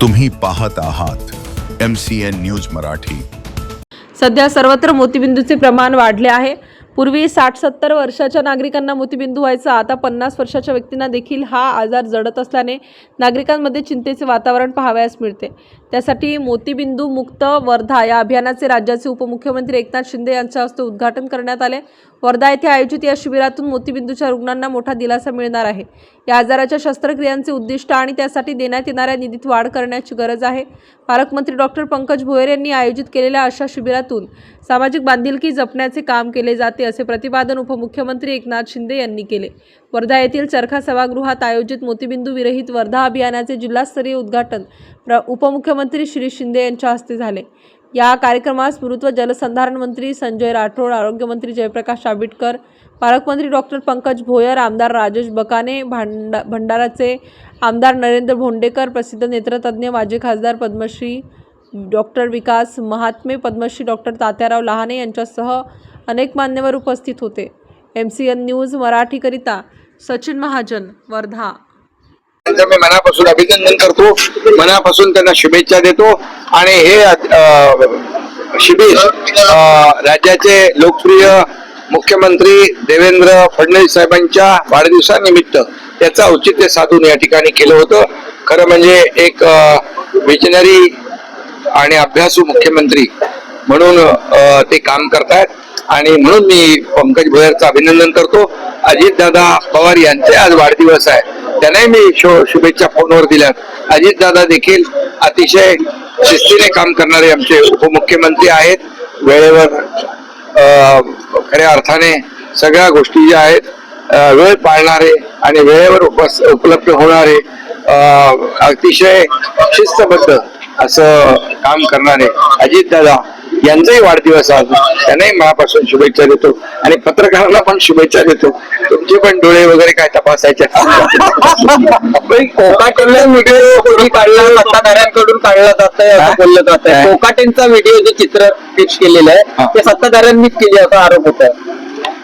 तुम्ही पाहत आहात M C N news Marathi. सध्या सर्वत्र मोतीबिंदूचे प्रमाण वाढले आहे. पूर्वी साठ सत्तर वर्षाच्या नागरिकांना मोतीबिंदू व्हायचा आता पन्नास वर्षाच्या व्यक्तींना देखील हा आजार जडत असल्याने नागरिकांमध्ये चिंतेचे वातावरण पाहावयास मिळते. त्यासाठी मोतीबिंदू मुक्त वर्धा या अभियानाचे राज्याचे उपमुख्यमंत्री एकनाथ शिंदे यांच्या हस्ते उद्घाटन करण्यात आले. वर्धा येथे आयोजित या शिबिरातून मोतीबिंदूच्या रुग्णांना मोठा दिलासा मिळणार आहे. या आजाराच्या शस्त्रक्रियांचे उद्दिष्ट आणि त्यासाठी देण्यात येणाऱ्या निधीत वाढ करण्याची गरज आहे. पालकमंत्री डॉक्टर पंकज भोयर यांनी आयोजित केलेल्या अशा शिबिरातून सामाजिक बांधिलकी जपण्याचे काम केले जाते असे प्रतिपादन उपमुख्यमंत्री एकनाथ शिंदे यांनी केले. वर्धा येथील चरखा सभागृहात आयोजित मोतीबिंदू विरहित वर्धा अभियानाचे जिल्हास्तरीय उद्घाटन प्र उपमुख्यमंत्री श्री शिंदे यांच्या हस्ते झाले. या कार्यक्रमास मृत जलसंधारण मंत्री संजय राठोड आरोग्यमंत्री जयप्रकाश आबिटकर पालकमंत्री डॉक्टर पंकज भोयर आमदार राजेश बकाने भांडा भंडाराचे आमदार नरेंद्र भोंडेकर प्रसिद्ध नेत्रतज्ज्ञ माजी खासदार पद्मश्री डॉक्टर विकास महात्मे पद्मश्री डॉक्टर तात्याराव लहाने यांच्यासह अनेक मान्यवर उपस्थित होते. एम सी एन न्यूज मराठीकरिता सचिन महाजन वर्धा. त्यांचं मी मनापासून अभिनंदन करतो. मनापासून त्यांना शुभेच्छा देतो. आणि हे शिबिर राज्याचे लोकप्रिय मुख्यमंत्री देवेंद्र फडणवीस साहेबांच्या वाढदिवसानिमित्त त्याचं औचित्य साधून या ठिकाणी केलं होतं. खरं म्हणजे एक विजनरी आणि अभ्यासू मुख्यमंत्री म्हणून ते काम करतायत. आणि म्हणून मी पंकज भोयरचं अभिनंदन करतो. अजितदादा पवार यांचे आज वाढदिवस आहे. त्यांनाही मी शुभेच्छा फोनवर दिल्या. अजितदादा देखील अतिशय शिस्तीने काम करणारे आमचे उपमुख्यमंत्री आहेत. वेळेवर खऱ्या अर्थाने सगळ्या गोष्टी ज्या आहेत वेळ पाळणारे आणि वेळेवर उपस उपलब्ध होणारे अतिशय शिस्तबद्ध असं काम करणारे अजितदादा यांचाही वाढदिवस आज. त्यांनाही मनापासून शुभेच्छा देतो. आणि पत्रकारांना पण शुभेच्छा देतो. तुमचे पण डोळे वगैरे काय तपासायचे? कोकाटेंचा व्हिडिओ कोणी काढला सत्ताधाऱ्यांकडून काढला जात आहे असं बोललं जात? आहे कोकाटेंचा व्हिडिओ जे चित्र फिक्स केलेलं. आहे ते सत्ताधाऱ्यांनीच केले असा आरोप होत आहे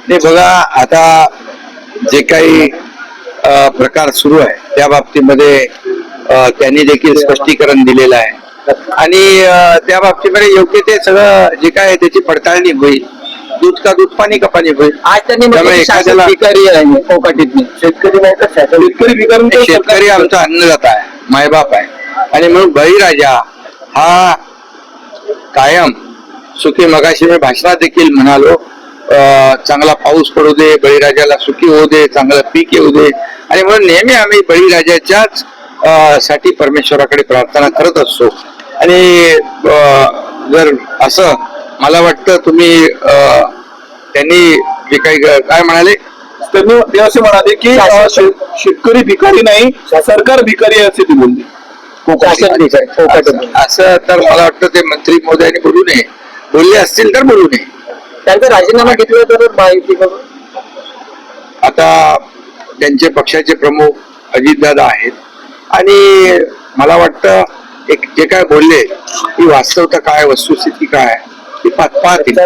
ते बघा आता जे काही प्रकार सुरू आहे त्या बाबतीमध्ये त्यांनी देखील स्पष्टीकरण दिलेलं आहे. आणि त्या बाबतीमध्ये योग्य ते सगळं जे काय आहे त्याची पडताळणी होईल. दूध का दूध पाणी का पाणी होईल. आज त्यांनी त्यामुळे म्हटलं की शासन एखाद्याला- भिकारी आहे कोकाटीतनी शेतकरी नाही तर शासन शेतकरी भिकारी शेतकरी आमचा अन्नदाता आहे मायबाप आहे. आणि म्हणून बळीराजा हा कायम सुखी मगाशी मी भाषणात देखील म्हणालो अं, चांगला पाऊस पडू दे बळीराजाला सुखी होऊ दे चांगलं पीक येऊ दे. आणि म्हणून नेहमी आम्ही बळीराजाच्याच साठी परमेश्वराकडे प्रार्थना करत असतो. आणि जर असं मला वाटतं तुम्ही अं, त्यांनी जे काही काय म्हणाले? त्यांनी ते असे म्हणाले की शेतकरी भिकारी नाही सरकार भिकारी आहे असे ते बोलले. असं तर मला वाटतं ते मंत्री महोदयांनी बोलू नये. बोलले असतील तर बोलू नये. त्यांचा राजीनामा घेतला तर माहिती करून आता त्यांचे पक्षाचे प्रमुख अजितदादा आहेत. आणि मला वाटतं एक जे काय बोलले ही वास्तवता काय वस्तुस्थिती काय ती पाह- पाहतील.